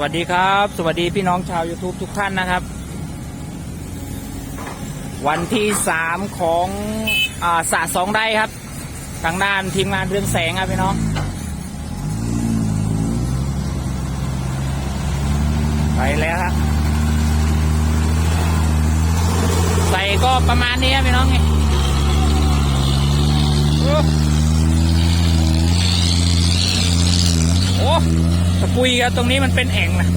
วัสดีครับ สวัสดีพี่น้องชาว YouTube ทุกท่านนะครับ วันที่สามของอาสระสองไร่ครับ ทางด้านทีมงานเรืองแสงครับพี่น้องไปแล้วครับใส่ก็ประมาณนี้ครับพี่น้องนี่โอ้โอ้ ตะกุยครับตรงนี้มันเป็นแอ่งนะ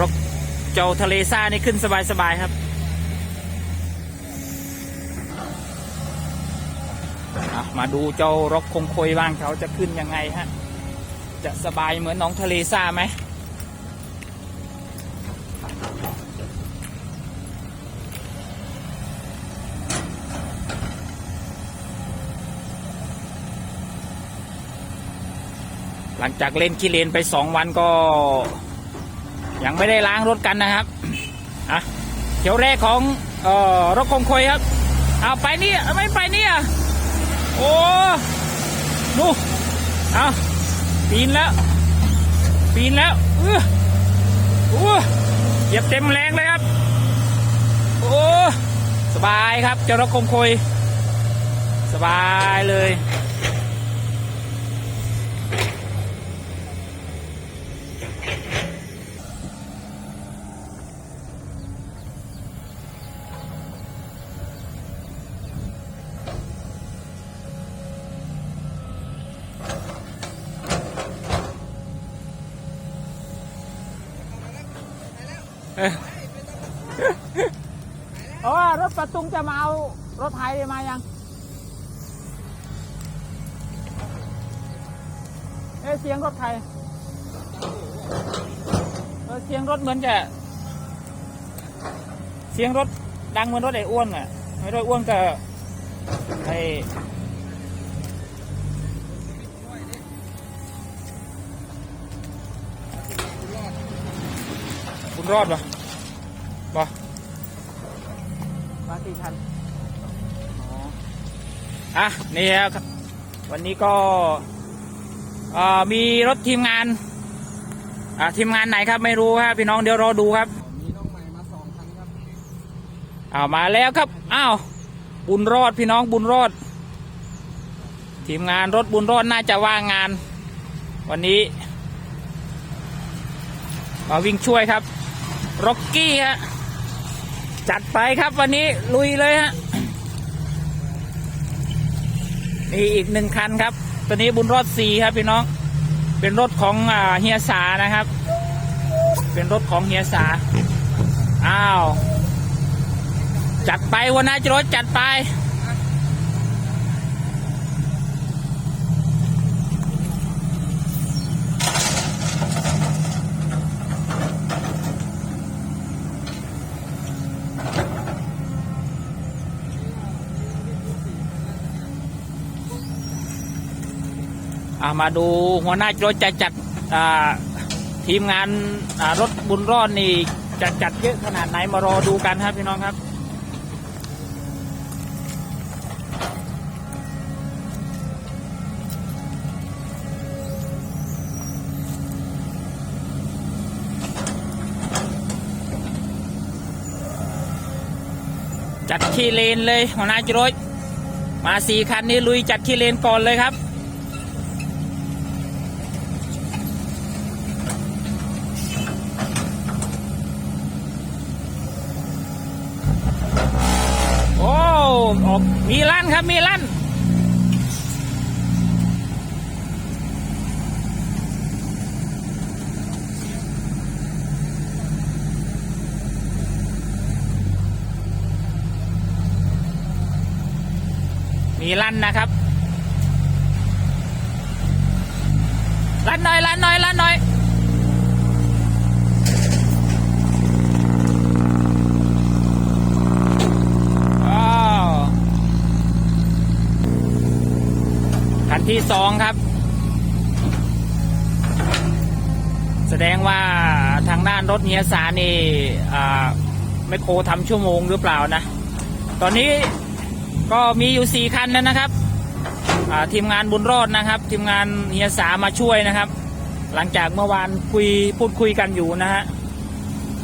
รกเจ้าทะเลซ่านี่ขึ้นสบายๆครับอะมาดูเจ้ารกคงคอยบ้างเขาจะขึ้นยังไงฮะ จะสบายเหมือนน้องทะเลซ่าไหม หลังจากเล่นขี้เลนไปสองวันก็ ยังไม่ได้ล้างรถกันนะครับอะเที่ยวแรกของเอ่อรถคงคอยครับเอาไปนี่ไม่ไปนี่อะโอ้ดูเอาปีนแล้วปีนแล้วเออโอ้เหยียบเต็มแรงเลยครับโอ้สบายครับเจ้ารถคงคอยสบายเลย เพราะว่ารถประตุงจะมาเอารถไทยมายังเอะเสียงรถไทยเออเสียงรถเหมือนจะ เสียงรถดังเหมือนรถไอ้อ้วนอะไม่รถอ้วนก็ไอ้ รอดปะปะมาสี่ทันอ๋ออะ นี่ครับ วันนี้ก็เอ่อมีรถทีมงาน อ่าทีมงานไหนครับไม่รู้ครับพี่น้องเดี๋ยวรอดูครับมีน้องใหม่มาสองคันครับอ้าวมาแล้วครับอ้าวบุญรอดพี่น้องบุญรอด ทีมงานรถบุญรอดน่าจะว่างงาน วันนี้มาวิ่งช่วยครับ ร็อกกี้ฮะ จัดไปครับวันนี้ลุยเลยฮะมีอีกหนึ่งคันครับ ตัวนี้บุญรอดสีครับพี่น้อง เป็นรถของเฮียสานะครับ เป็นรถของเฮียสา อ้าว จัดไปวันนาจรถจัดไป มาดูหัวหน้าโจจะจัดทีมงานรถบุญรอดนี่จะจัดเยอะขนาดไหนมารอดูกันครับพี่น้องครับจัดขี้เลนเลยหัวหน้าจรถมาสี่คันนี้ลุยจัดขี้เลนก่อนเลยครับ โอ้ออกมีลั่นครับมีลั่นมีลั่นนะครับ ลั่นหน่อยลั่นหน่อยลั่นหน่อย ว้าวคัน ที่สองครับ แสดงว่าทางด้านรถเฮียสานี่ไม่โครทำชั่วโมงหรือเปล่านะ ตอนนี้ก็มีอยู่สี่คันแล้วนะครับทีมงานบุญรอดนะครับ ทีมงานเฮียสามาช่วยนะครับ หลังจากเมื่อวานคุยพูดคุยกันอยู่นะฮะ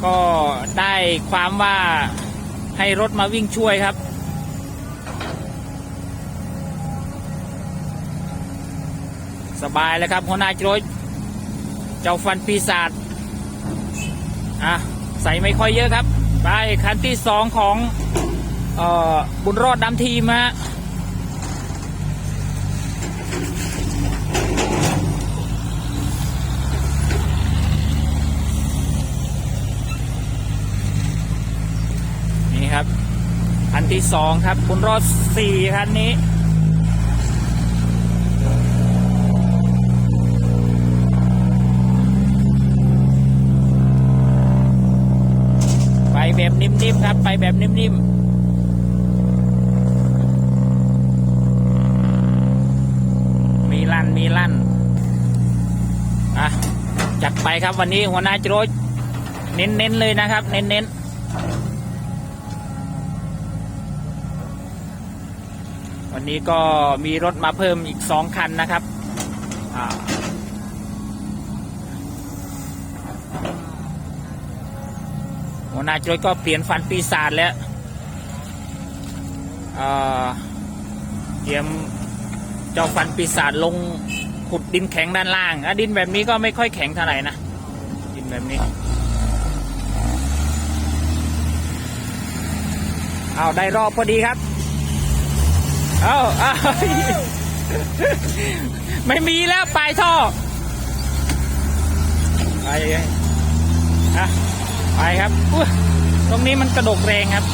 ก็ได้ความว่าให้รถมาวิ่งช่วยครับ สบายเลยครับหัวหน้าโจรเจ้าฟันปีศาจอะใส่ไม่ค่อยเยอะครับ ไปคันที่สองของออบุญรอดดำทีมฮะนี่ครับคันที่สองครับบุญรอดสี่คันนี้ แบบนิ่มๆครับ ไปแบบนิ่มๆมีลั่นมีลั่นอะจัดไปครับวันนี้หัวหน้าโรยเน้นๆเลยนะครับ เน้นๆวันนี้ก็มีรถมาเพิ่มอีกสองคันนะครับอ่า หัวห นาโจรก็เปลี่ยนฟันปีศาจแล้วเเตรียมเจ้าฟันปีศาจลงขุดดินแข็งด้านล่างอะดินแบบนี้ก็ไม่ค่อยแข็งเท่าไหร่นะ ดินแบบนี้ เอาได้รอบพอดีครับ เอาเอาไม่มีแล้วปลายท่อไปอะ ไปครับตรงนี้มันกระดกแรงครับ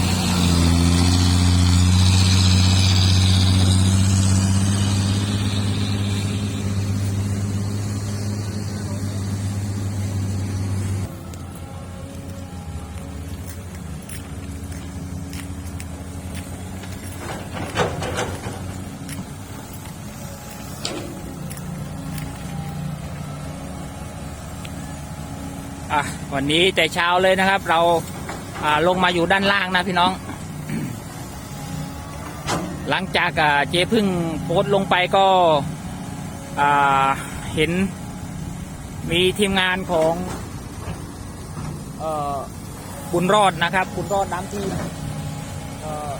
อะวันนี้แต่เช้าเลยนะครับ เราอ่าลงมาอยู่ด้านล่างนะพี่น้อง หลังจากอ่าเจ๊พึ่งโพสต์ลงไปก็อ่าเห็นมีทีมงานของเอ่อบุญรอดนะครับบุญรอดน้ำทีมเอ่อ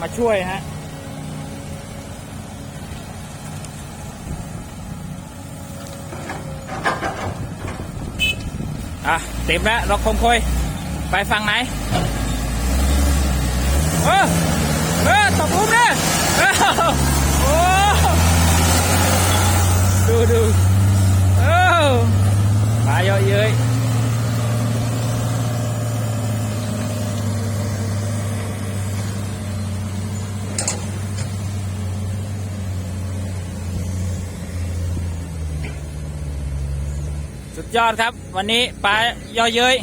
มาช่วยฮะ อะเต็มแล้วเราคงคอยไปฝั่งไหน เออเออตกหลุมเลยเออโอ้ดูดูเออปลาเยอะเย้ย สุดยอดครับ วันนี้ปลาเยอเย้ย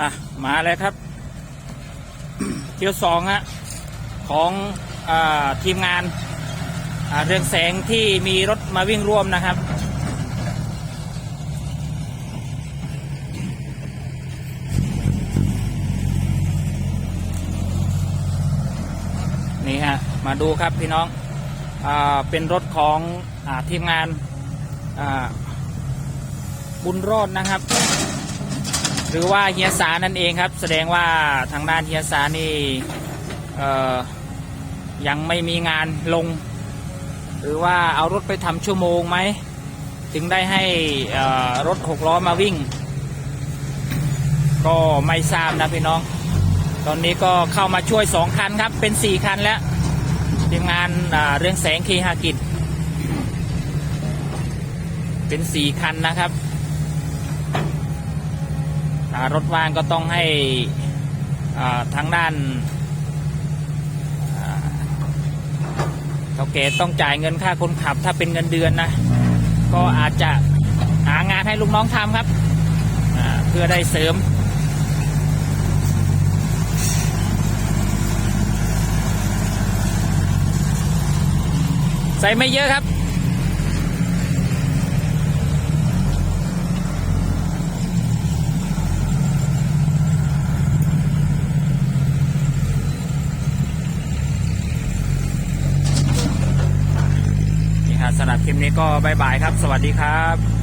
อะ มาเลยครับ เที่ยวสองฮะ ของอทีมงานเรืองแสงที่มีรถมาวิ่งร่วมนะครับ นี่ฮะ มาดูครับพี่น้องอเป็นรถของอทีมงานบุญรอดนะครับ หรือว่าเฮียสานั่นเองครับ แสดงว่าทางด้านเฮียสานี่ยังไม่มีงานลง หรือว่าเอารถไปทำชั่วโมงไหม ถึงได้ให้รถหกล้อมาวิ่ง ก็ไม่ทราบนะพี่น้อง ตอนนี้ก็เข้ามาช่วยสองคันครับ เป็นสี่คันแล้วทีมงานาเรื่องแสงเคหากิจ เป็นสี่คันนะครับ รถว่างก็ต้องให้ทางด้านอ่าเท่าแก่ต้องจ่ายเงินค่าคนขับถ้าเป็นเงินเดือนนะ ก็อาจจะหางานให้ลูกน้องทำครับ เพื่อได้เสริมใส่ไม่เยอะครับ นี่ครับสำหรับค ลิปนี้ก็บายบายครับ สวัสดีครับ